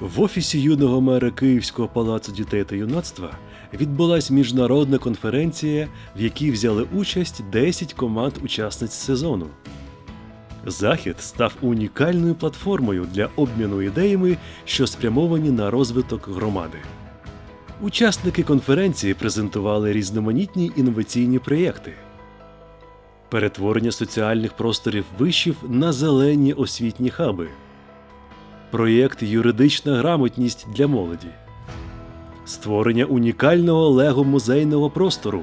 В офісі юного мера Київського палацу дітей та юнацтва відбулась міжнародна конференція, в якій взяли участь 10 команд учасниць сезону. Захід став унікальною платформою для обміну ідеями, що спрямовані на розвиток громади. Учасники конференції презентували різноманітні інноваційні проєкти, перетворення соціальних просторів вишів на зелені освітні хаби, проєкт Юридична грамотність для молоді, створення унікального лего-музейного простору,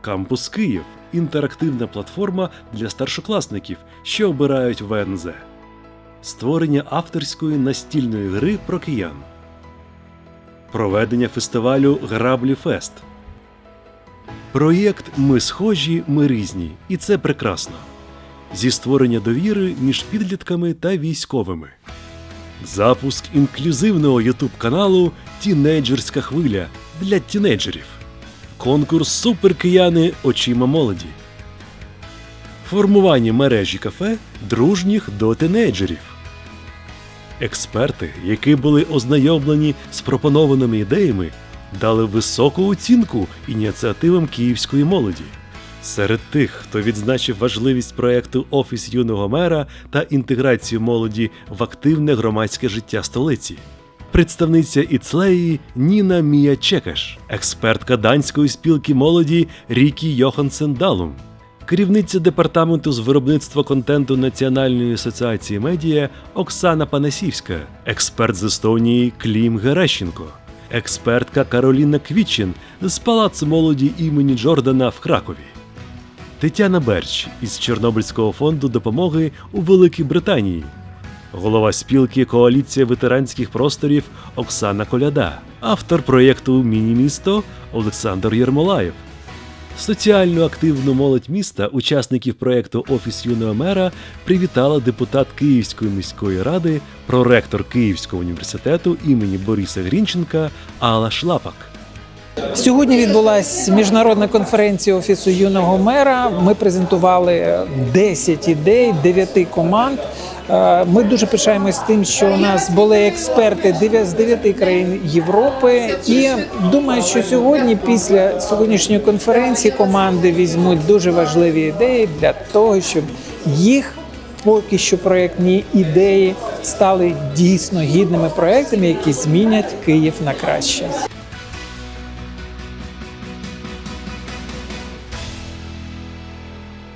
Кампус Київ інтерактивна платформа для старшокласників, що обирають ВНЗ, створення авторської настільної гри про киян, проведення фестивалю Граблі Фест. Проєкт Ми схожі, ми різні, і це прекрасно. Зі створення довіри між підлітками та військовими. Запуск інклюзивного ютуб каналу Тінейджерська хвиля для тінейджерів. Конкурс Суперкияни очима молоді. Формування мережі кафе дружніх до тінейджерів. Експерти, які були ознайомлені з пропонованими ідеями, дали високу оцінку ініціативам київської молоді. Серед тих, хто відзначив важливість проекту Офіс юного мера та інтеграцію молоді в активне громадське життя столиці. Представниця Іцлеї Ніна Мія Чекеш, експертка данської спілки молоді Рікі Йохансен Далум, керівниця департаменту з виробництва контенту Національної асоціації медіа Оксана Панасівська, експерт з Естонії Клім Герещенко, експертка Кароліна Квітчин з Палацу молоді імені Джордана в Кракові. Тетяна Берч із Чорнобильського фонду допомоги у Великій Британії, голова спілки Коаліція ветеранських просторів Оксана Коляда, автор проєкту Міні-місто Олександр Єрмолаєв. Соціально активну молодь міста, учасників проєкту Офіс юного мера, привітала депутат Київської міської ради, проректор Київського університету імені Бориса Грінченка Алла Шлапак. Сьогодні відбулася міжнародна конференція офісу юного мера. Ми презентували 10 ідей, 9 команд. Е, Ми дуже пишаємось тим, що у нас були експерти з 9 країн Європи. І думаю, що сьогодні, після сьогоднішньої конференції, команди візьмуть дуже важливі ідеї для того, щоб їх поки що проєктні ідеї стали дійсно гідними проектами, які змінять Київ на краще.